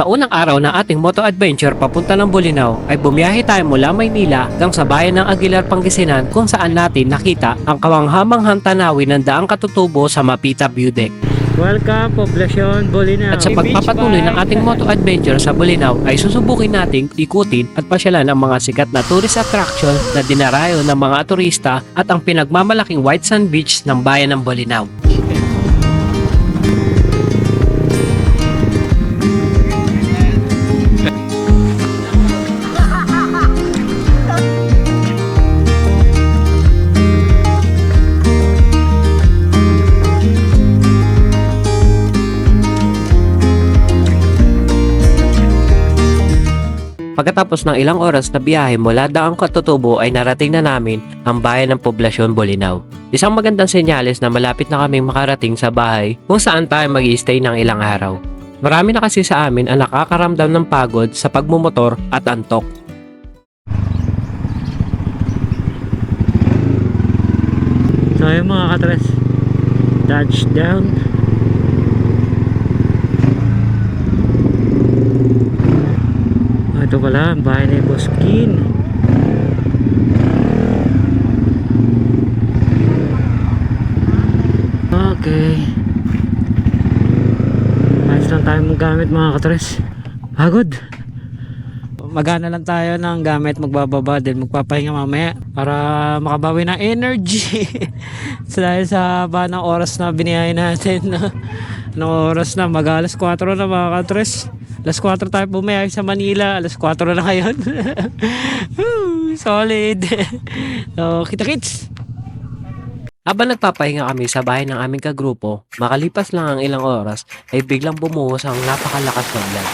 Sa unang araw ng ating moto adventure papunta ng Bolinao ay bumiyahe tayo mula Maynila hanggang sa bayan ng Aguilar, Pangasinan kung saan natin nakita ang kawanghamanghang tanawin ng daang katutubo sa Mapita View Deck. Welcome, Poblacion, Bolinao. At sa pagpapatuloy ng ating moto adventure sa Bolinao ay susubukin nating ikutin at pasyalan ang mga sikat na tourist attraction na dinarayo ng mga turista at ang pinagmamalaking White Sand Beach ng bayan ng Bolinao. Pagkatapos ng ilang oras na biyahe mula daang katutubo ay narating na namin ang bayan ng poblasyon Bolinao. Isang magandang senyales na malapit na kaming makarating sa bahay kung saan tayo mag stay ng ilang araw. Marami na kasi sa amin ang nakakaramdam ng pagod sa pagmumotor at antok. So ayun mga katres, touchdown. Ah, Ito pala, ang bahay ni Boss Kin. Okay. Ayos lang tayo gamit mga katres. Pagod. Magana lang tayo ng gamit, magbababa din, magpapahinga mamaya para makabawi ng energy. so, dahil sa ba ng oras na biniyahin natin, no? Oras na? Mag alas 4 na mga katres. Alas 4 tayo bumiyahe sa Manila, alas 4 na ngayon. Solid. so, kita-kits. Habang nagpapahinga kami sa bahay ng aming kagrupo, makalipas lang ang ilang oras ay biglang bumuhos ang napakalakas na ulan.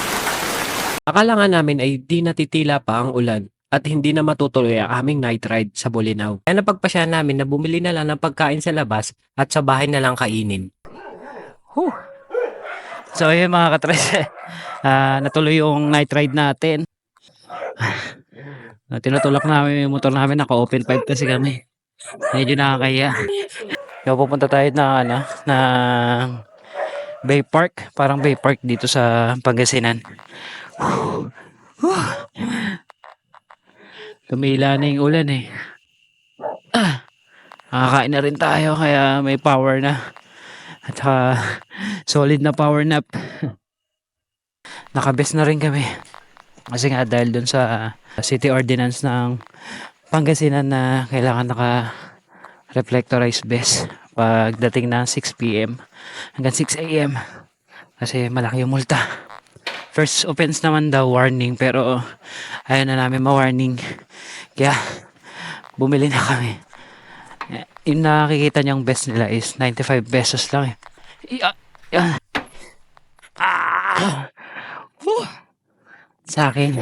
Akala nga namin ay di natitila pa ang ulan at hindi na matutuloy ang aming night ride sa Bolinao. Kaya napagpasya namin na bumili na lang ng pagkain sa labas at sa bahay na lang kainin. Whew. So ayun mga katres, ah, natuloy yung night ride natin. Ah, tinutulak namin yung motor namin, naka-open pipe kasi kami. Medyo nakakaya. Kaya pupunta tayo na ano, na Bay Park, parang Bay Park dito sa Pangasinan. Whew. Whew. Tumila na yung ulan eh. Ah, nakakain na rin tayo kaya may power na. At saka, solid na power nap. Nakabes na rin kami. Kasi nga dahil dun sa city ordinance ng Pangasinan na kailangan naka reflectorized vest pagdating ng 6 p.m. hanggang 6 a.m. Kasi malaki yung multa. First offense naman daw warning pero ayaw na namin ma-warning. Kaya bumili na kami. Yung nakikita niyang best nila is 95 pesos lang eh. Ya. Ah! Whew. Sa akin.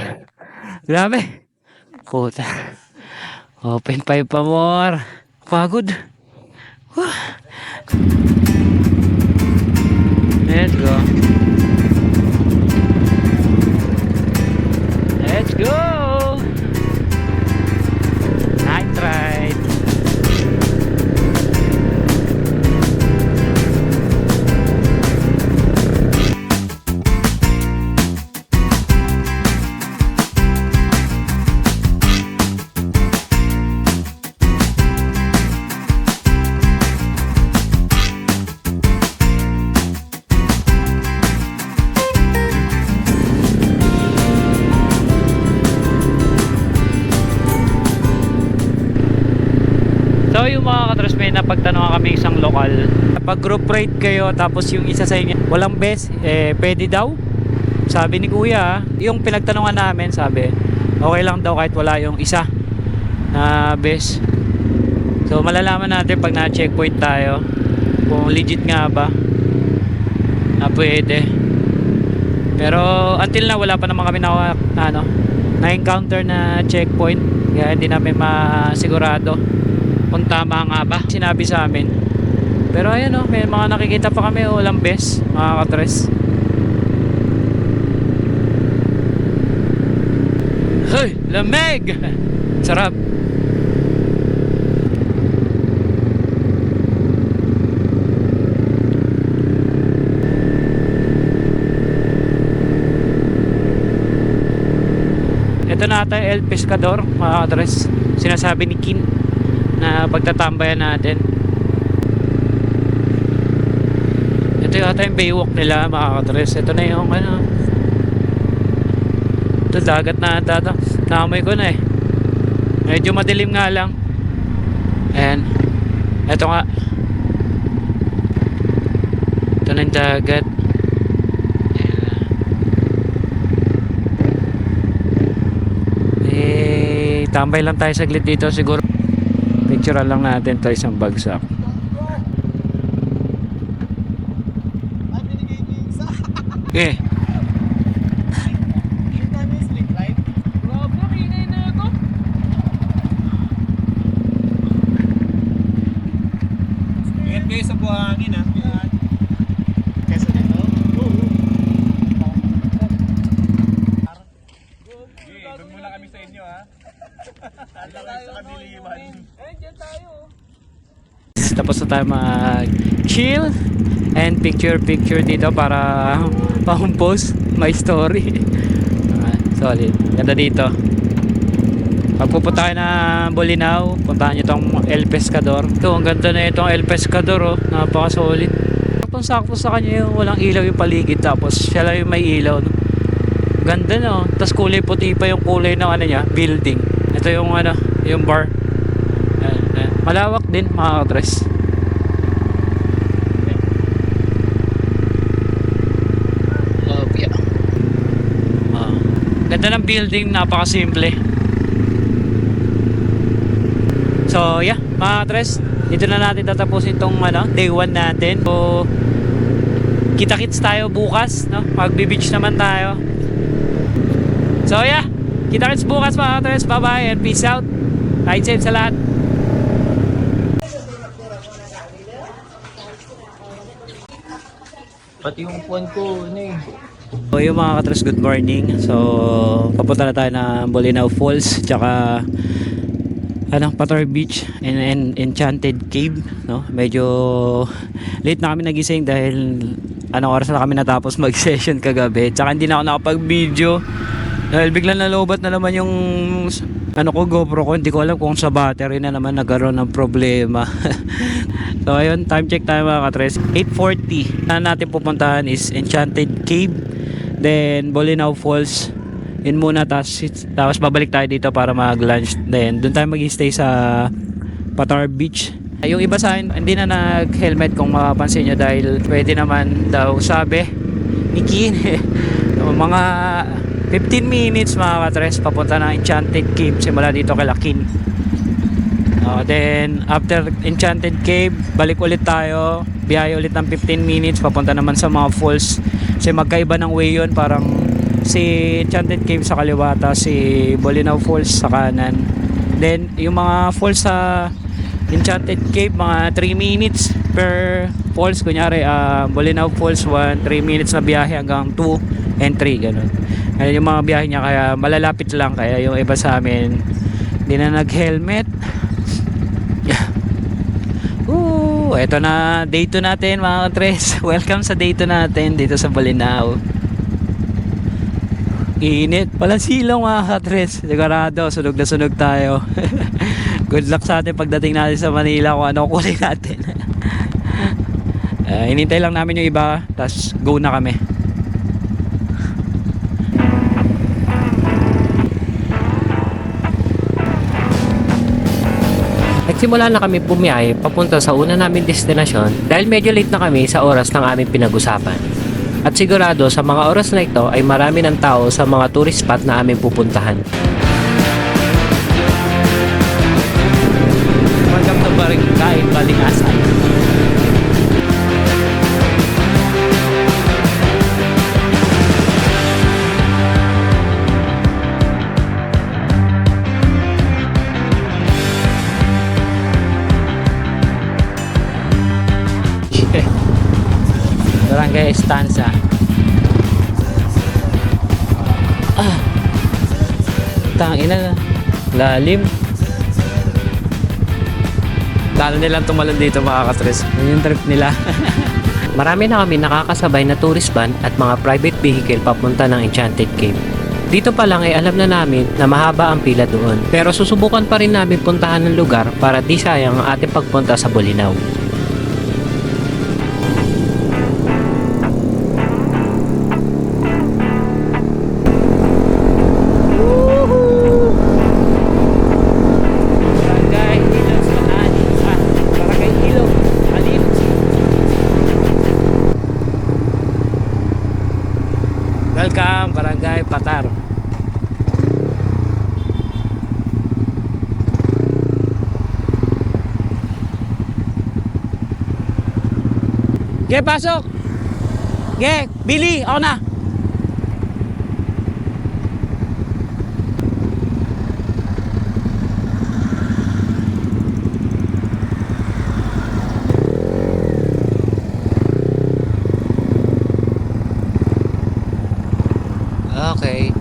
Grabe. Puta. Open pipe pa more. Pagod. Whew. Let's go. Group rate kayo tapos yung isa sa inyo walang best, eh pwede daw. Sabi ni kuya, yung pinagtanungan namin sabi, okay lang daw kahit wala yung isa na best. So malalaman natin pag na-checkpoint tayo kung legit nga ba na pwede. Pero until na wala pa naman kami na ano, na-encounter na checkpoint kaya hindi namin masigurado kung tama nga ba sinabi sa amin pero ayan o may mga nakikita pa kami o walang bes mga katres Hey, lamig! Sarap. Ito na ata El Pescador, mga katres. Sinasabi ni Kin na pagtatambayan natin. Ito yata yung baywalk nila, mga katres. Ito na yung ano. Ito dagat na ata ito. Naamoy ko na eh. Medyo madilim nga lang. Ayan. Ito nga. Ito na yung dagat. Eh, tambay lang tayo saglit dito siguro. Picturean lang natin to isang bagsak. Ay, binigay niyo yung isa. Eh, Yung time is slick right? Grabe, kinay na ito. Ingat kayo sa buhangin ha. Kesa nito? Oo. Doon muna kami sa inyo ha. Ala kayo sa kadiliman. Eh, dyan tayo. tapos na tayo mag chill and picture picture dito para pang-post my story. Solid. Ganda dito. Pag pupunta kayo na Bolinao, puntahan nyo itong El Pescador. Ito, ang ganda na itong El Pescador, oh. Napaka-solid. Sakto sakto sa kanya yung walang ilaw yung paligid tapos siya lang yung may ilaw. No? Ganda no. Tapos kulay puti pa yung kulay ng ano niya, building. Ito yung ano, yung bar. Malawak din mga katres. Oh, yeah. Ah. Ganda ng building, napakasimple. So, yeah, mga katres, dito na natin tatapusin itong ano, day 1 natin. So, kita-kits tayo bukas, no? Magbe-beach naman tayo. So, yeah, kita-kits bukas mga katres. Bye-bye and peace out. Ride safe sa lahat. Pati yung phone ko, ano eh. So yung mga katras, good morning. So, papunta na tayo ng Bolinao Falls, tsaka ano, Pator Beach and, and Enchanted Cave, no? Medyo late na kami nagising dahil anong oras na kami natapos mag-session kagabi. Tsaka hindi na ako nakapag-video dahil biglang nalobat na naman yung ano ko GoPro ko, hindi ko alam kung sa battery na naman nagkaroon ng problema. so ayun, time check tayo mga katres. 8.40. Na natin pupuntahan is Enchanted Cave, then Bolinao Falls. Yun muna, tapos, tapos babalik tayo dito para mag-lunch. Then doon tayo mag-stay sa Patar Beach. Yung iba sa akin, hindi na nag-helmet kung mapapansin nyo dahil pwede naman daw sabi ni Kin. mga 15 minutes mga katres papunta ng Enchanted Cave simula dito kay Lakin. Uh, then after Enchanted Cave, balik ulit tayo. Biyahe ulit ng 15 minutes papunta naman sa mga falls. Kasi magkaiba ng way yun, parang si Enchanted Cave sa kaliwa tapos si Bolinao Falls sa kanan. Then yung mga falls sa Enchanted Cave mga 3 minutes per falls kunyari uh, Bolinao Falls 1 3 minutes na biyahe hanggang 2 and 3 ganun. Ayun yung mga biyahe niya kaya malalapit lang kaya yung iba sa amin hindi na nag-helmet. Eto na day 2 natin mga tres. Welcome sa day 2 natin dito sa Bolinao. Init. Walang silong mga katres. Sigurado, sunog na sunog tayo. Good luck sa atin pagdating natin sa Manila kung ano kulay natin. uh, inintay lang namin yung iba, tapos go na kami. Nagsimula na kami bumiyahe papunta sa una namin destinasyon dahil medyo late na kami sa oras ng aming pinag-usapan. At sigurado sa mga oras na ito ay marami ng tao sa mga tourist spot na aming pupuntahan. Estanza. Ah. Tangina na. Lalim. Plano nilang tumalon dito mga katres. Yun yung trip nila. Marami na kami nakakasabay na tourist van at mga private vehicle papunta ng Enchanted Cave. Dito pa lang ay alam na namin na mahaba ang pila doon. Pero susubukan pa rin namin puntahan ng lugar para di sayang ang ating pagpunta sa Bulinaw. Welcome, Barangay Patar. Ge, pasok! Ge, Billy, ako na! Okay.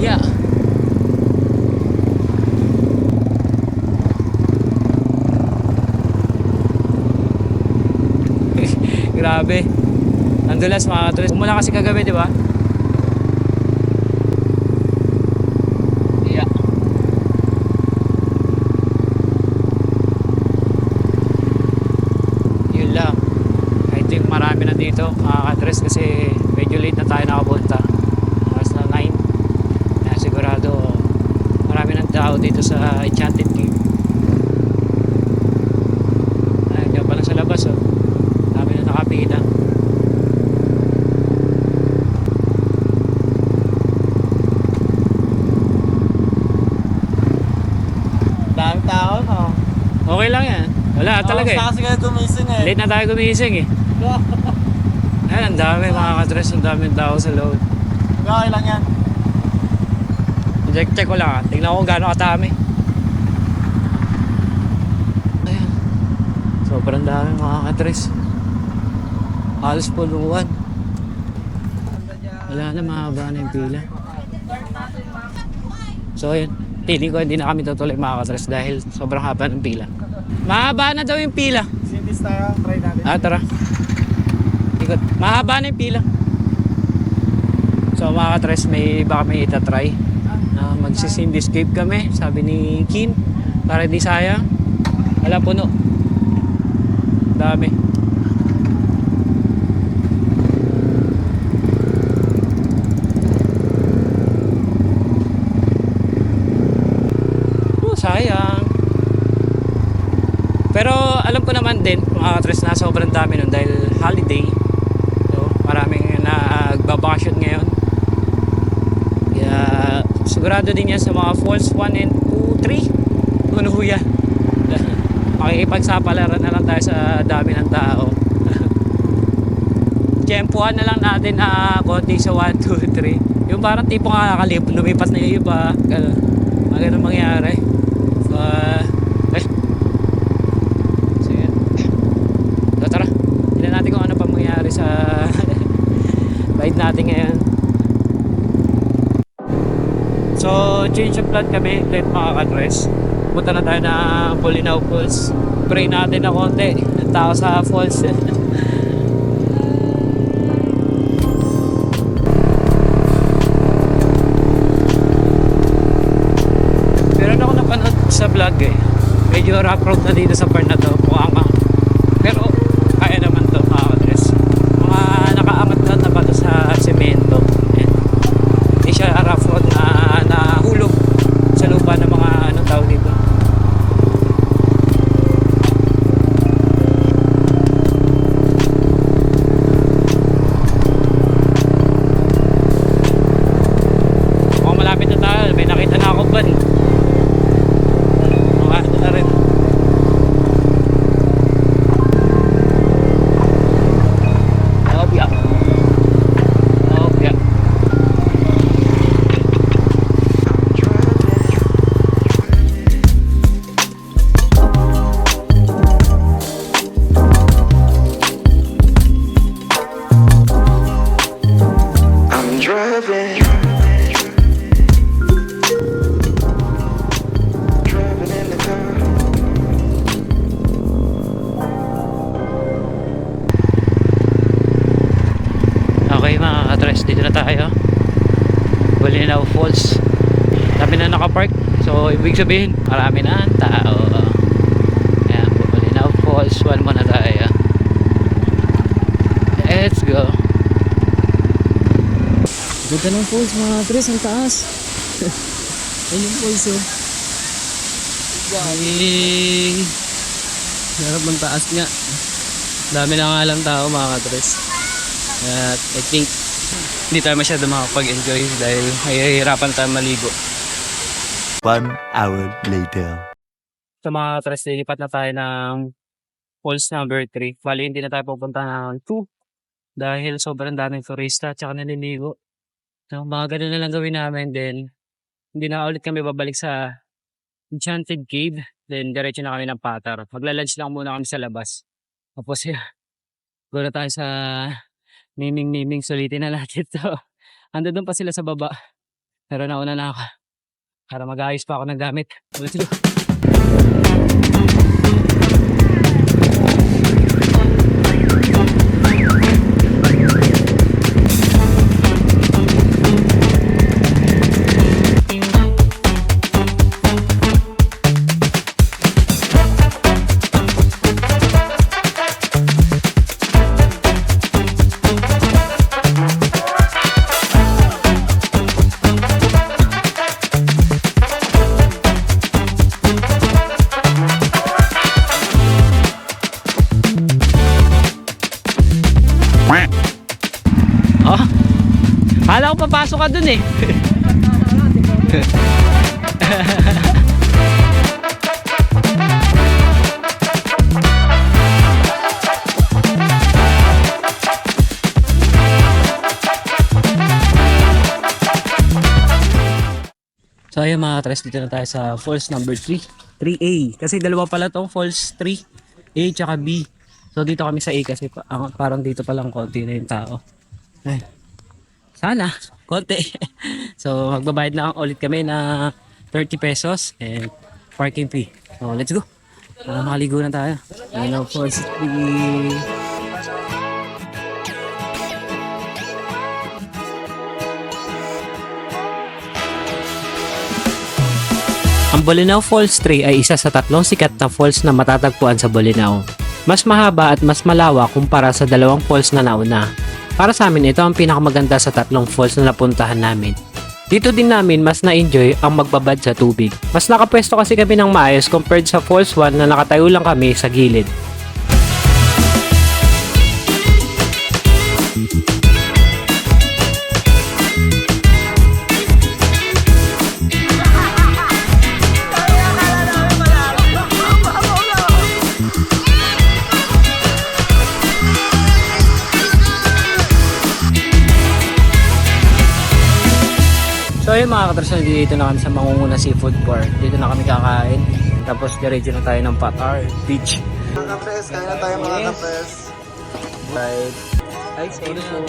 Yeah. Grabe. Ang dulas mga katulis. Umula kasi kagabi, di ba? Yeah. Yun. I think marami na dito mga katres kasi medyo late na tayo nakapunta. Oras na 9. Kaya sigurado marami ng tao dito sa Enchanted Cave. Ay, kaya pala sa labas oh. Dami na nakapila. Dami tao, no? Okay lang yan. Wala talaga eh. Kasi kaya gumising eh. Late na tayo gumising eh. Ayan, ang dami mga katres, ang daming tao sa loob. Okay lang yan. Check, check ko lang ah. Tingnan ko kung gaano katami. Ayan. Sobrang dami mga katres. Halos puluan. Wala na, mahaba na yung pila. So yun, feeling ko hindi na kami tutuloy mga katres dahil sobrang haba ng pila. Mahaba na daw yung pila. Sindis tayo, try natin. Ah, tara. Ikot. Mahaba na yung pila. So mga katres, may baka may itatry na magsisindescape kami, sabi ni Kim, para di sayang. Wala puno. Dami. Oh, sayang. Pero alam ko naman din mga katres na sobrang dami nun dahil holiday. So maraming nagbabakasyon ngayon. Kaya sigurado din yan sa mga falls 1 and 2, 3. Ano ho yan? Makikipagsapalaran na lang tayo sa dami ng tao. Tiyempuhan na lang natin na konti sa 1, 2, 3. Yung parang tipo nga nakalip, lumipat na yung iba. Ganun. Mga ganun mangyari. So, ah, eh, So yun. So tara, tignan natin kung ano pa mangyayari sa ride natin ngayon. So, change of plan kami, let mga ka-dress. Punta na tayo ng Bulinaw Falls. Pray natin na konti. Ang tao sa falls. Pero ako napanood sa vlog eh. Medyo rough road na dito sa part na to. Ibig sabihin, marami na ang tao. Ayan, Bulinaw Falls. One muna tayo. Let's go. Ganda ng falls mga tres, ang taas. Ayun yung falls oh. Ay, Harap ng taas nga. Dami na nga lang tao mga katres. At I think hindi tayo masyado makapag-enjoy dahil mahihirapan tayo maligo. One hour later. Sa mga katres, lilipat na tayo ng falls number 3. Bali, hindi na tayo pupunta ng 2 dahil sobrang daming turista at saka naliligo. So, mga ganun na lang gawin namin. Then, hindi na ulit kami babalik sa Enchanted Cave. Then, diretso na kami ng Patar. Magla-lunch lang muna kami sa labas. Tapos, yeah, go tayo sa naming-naming. Sulitin na natin to. Ando doon pa sila sa baba. Pero nauna na ako. Para mag-ayos pa ako ng gamit. Let's go. Ka dun eh. So ayun mga tres, dito na tayo sa falls number 3. 3A. Kasi dalawa pala tong falls 3. A tsaka B. So dito kami sa A kasi pa- ang- parang dito pa lang konti na yung tao. Ay. Sana, konti. so magbabayad na ulit kami na 30 pesos and parking fee. So let's go. Uh, makaligo na tayo. Ano, falls 3. Ang Bolinao Falls 3 ay isa sa tatlong sikat na falls na matatagpuan sa Bolinao. Mas mahaba at mas malawak kumpara sa dalawang falls na nauna. Para sa amin ito ang pinakamaganda sa tatlong falls na napuntahan namin. Dito din namin mas na-enjoy ang magbabad sa tubig. Mas nakapwesto kasi kami ng maayos compared sa Falls 1 na nakatayo lang kami sa gilid. So ayun mga katrasan, dito na kami sa Mangunguna Seafood Bar. Dito na kami kakain. Tapos diretso na tayo ng Patar Beach. Mga kapres, kaya na tayo mga kapres. Right. Ay, sorry po.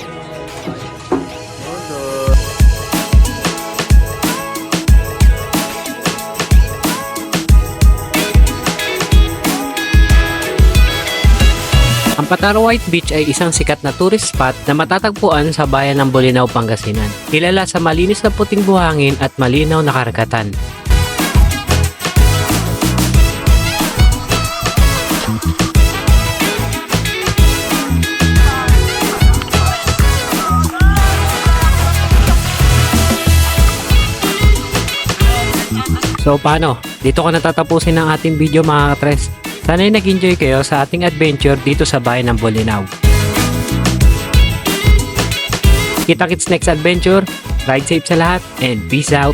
Ang Pataro White Beach ay isang sikat na tourist spot na matatagpuan sa bayan ng Bolinao, Pangasinan. Kilala sa malinis na puting buhangin at malinaw na karagatan. So paano? Dito ko natatapusin ang ating video mga katres. Sana'y nag-enjoy kayo sa ating adventure dito sa bayan ng Bolinao. Kita-kits next adventure. Ride safe sa lahat and peace out.